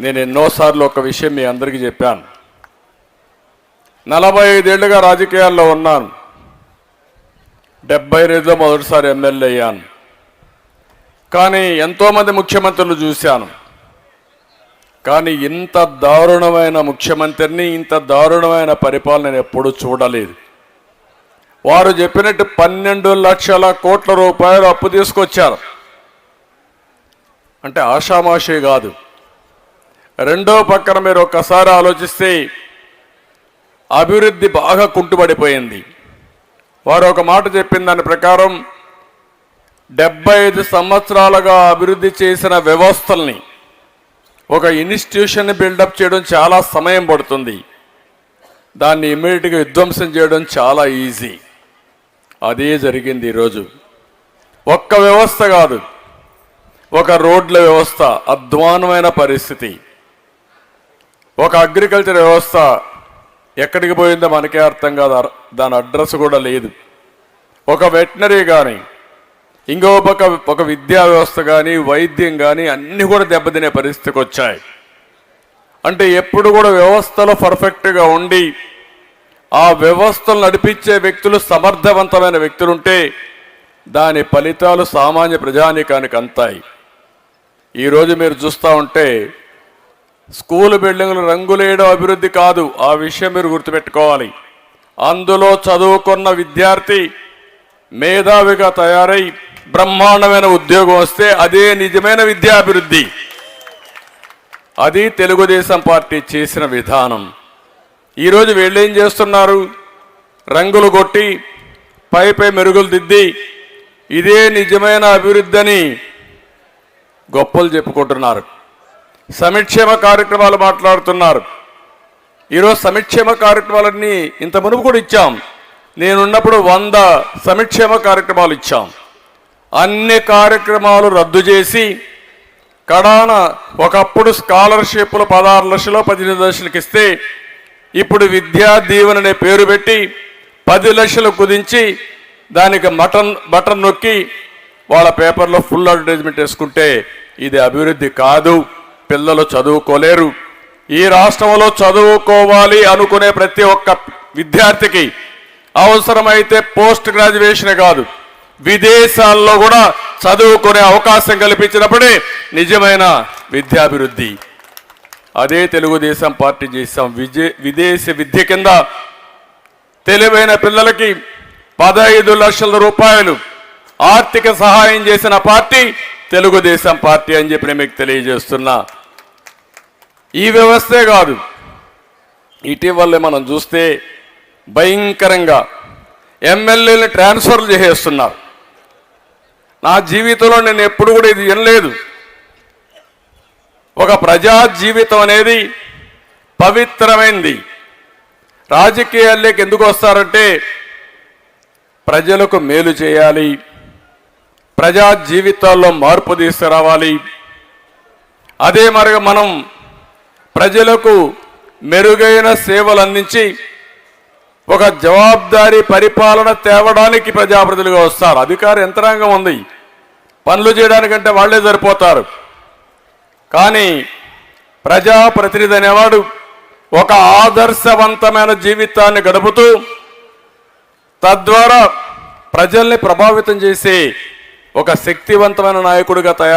నేను ఎన్నోసార్లు ఒక విషయం మీ అందరికీ చెప్పాను. నలభై ఐదేళ్ళుగా రాజకీయాల్లో ఉన్నాను. డెబ్బై ఐదులో మొదటిసారి ఎమ్మెల్యే అయ్యాను. కానీ ఎంతోమంది ముఖ్యమంత్రులు చూశాను. కానీ ఇంత దారుణమైన ముఖ్యమంత్రిని ఇంత దారుణమైన పరిపాలన నేను ఎప్పుడూ చూడలేదు. వారు చెప్పినట్టు పన్నెండు లక్షల కోట్ల రూపాయలు అప్పు తీసుకొచ్చారు. అంటే ఆషామాషి కాదు. రెండో పక్కన మీరు ఒక్కసారి ఆలోచిస్తే అభివృద్ధి బాగా కుంటుపడిపోయింది వారు ఒక మాట చెప్పిన దాని ప్రకారం డెబ్బై ఐదు సంవత్సరాలుగా అభివృద్ధి చేసిన వ్యవస్థల్ని ఒక ఇన్స్టిట్యూషన్ బిల్డప్ చేయడం చాలా సమయం పడుతుంది. దాన్ని ఇమ్మీడియట్గా విధ్వంసం చేయడం చాలా ఈజీ. అదే జరిగింది ఈరోజు. ఒక్క వ్యవస్థ కాదు ఒక రోడ్ల వ్యవస్థ అధ్వానమైన పరిస్థితి. ఒక అగ్రికల్చర్ వ్యవస్థ ఎక్కడికి పోయిందో మనకే అర్థం కాదు. దాని అడ్రస్ కూడా లేదు. ఒక వెటనరీ కానీ ఇంకో పక్క ఒక విద్యా వ్యవస్థ కానీ వైద్యం కానీ అన్నీ కూడా దెబ్బతినే పరిస్థితికి వచ్చాయి. అంటే ఎప్పుడు కూడా వ్యవస్థలో పర్ఫెక్ట్గా ఉండి ఆ వ్యవస్థలు నడిపించే వ్యక్తులు సమర్థవంతమైన వ్యక్తులుంటే దాని ఫలితాలు సామాన్య ప్రజానీకానికి అంతాయి. ఈరోజు మీరు చూస్తూ ఉంటే స్కూల్ బిల్డింగ్లు రంగులేయడం అభివృద్ధి కాదు. ఆ విషయం మీరు గుర్తుపెట్టుకోవాలి. అందులో చదువుకున్న విద్యార్థి మేధావిగా తయారై బ్రహ్మాండమైన ఉద్యోగం వస్తే అదే నిజమైన విద్యాభివృద్ధి. అది తెలుగుదేశం పార్టీ చేసిన విధానం. ఈరోజు వీళ్ళు ఏం చేస్తున్నారు? రంగులు కొట్టి పై పై మెరుగులు దిద్ది ఇదే నిజమైన అభివృద్ధి అని గొప్పలు చెప్పుకుంటున్నారు. సమిక్షేమ కార్యక్రమాలు మాట్లాడుతున్నారు. ఈరోజు సమిక్షేమ కార్యక్రమాలన్నీ ఇంత మునుపు కూడా ఇచ్చాం. నేనున్నప్పుడు వంద సమిక్షేమ కార్యక్రమాలు ఇచ్చాం. అన్ని కార్యక్రమాలు రద్దు చేసి కడాన ఒకప్పుడు స్కాలర్షిప్లు పదహారు లక్షలు పదిహేను లక్షలకు ఇస్తే ఇప్పుడు విద్యా దీవెన అనే పేరు పెట్టి పది లక్షలు కుదించి దానికి మటన్ బటన్ నొక్కి వాళ్ళ పేపర్లో ఫుల్ అడ్వర్టైజ్మెంట్ వేసుకుంటే ఇది అభివృద్ధి కాదు. పిల్లలు చదువుకోలేరు. ఈ రాష్ట్రంలో చదువుకోవాలి అనుకునే ప్రతి ఒక్క విద్యార్థికి అవసరమైతే పోస్ట్ గ్రాడ్యుయేషన్ కాదు. విదేశాల్లో కూడా చదువుకునే అవకాశం కల్పించినప్పుడే నిజమైన విద్యాభివృద్ధి. అదే తెలుగుదేశం పార్టీ చేశాం. విజయ విదేశీ విద్య కింద తెలివైన పిల్లలకి పదహైదు లక్షల రూపాయలు ఆర్థిక సహాయం చేసిన పార్టీ తెలుగుదేశం పార్టీ అని చెప్పి నేను మీకు తెలియజేస్తున్నా. ఈ వ్యవస్థే కాదు. ఇటీవలే మనం చూస్తే భయంకరంగా ఎమ్మెల్యేలు ట్రాన్స్ఫర్లు చేసేస్తున్నారు. నా జీవితంలో నేను ఎప్పుడు కూడా ఇది వినలేదు. ఒక ప్రజా జీవితం అనేది పవిత్రమైంది. రాజకీయాల్లోకి ఎందుకు వస్తారంటే ప్రజలకు మేలు చేయాలి. ప్రజా జీవితాల్లో మార్పు తీసుకురావాలి అదే మరి మనం ప్రజలకు మెరుగైన సేవలు అందించి ఒక జవాబుదారీ పరిపాలన తేవడానికి ప్రజాప్రతినిధులుగా వస్తారు. అధికార యంత్రాంగం ఉంది. పనులు చేయడానికంటే వాళ్ళే సరిపోతారు. కానీ ప్రజాప్రతినిధి అనేవాడు ఒక ఆదర్శవంతమైన జీవితాన్ని గడుపుతూ తద్వారా ప్రజల్ని ప్రభావితం చేసే ఒక శక్తివంతమైన నాయకుడిగా తయారు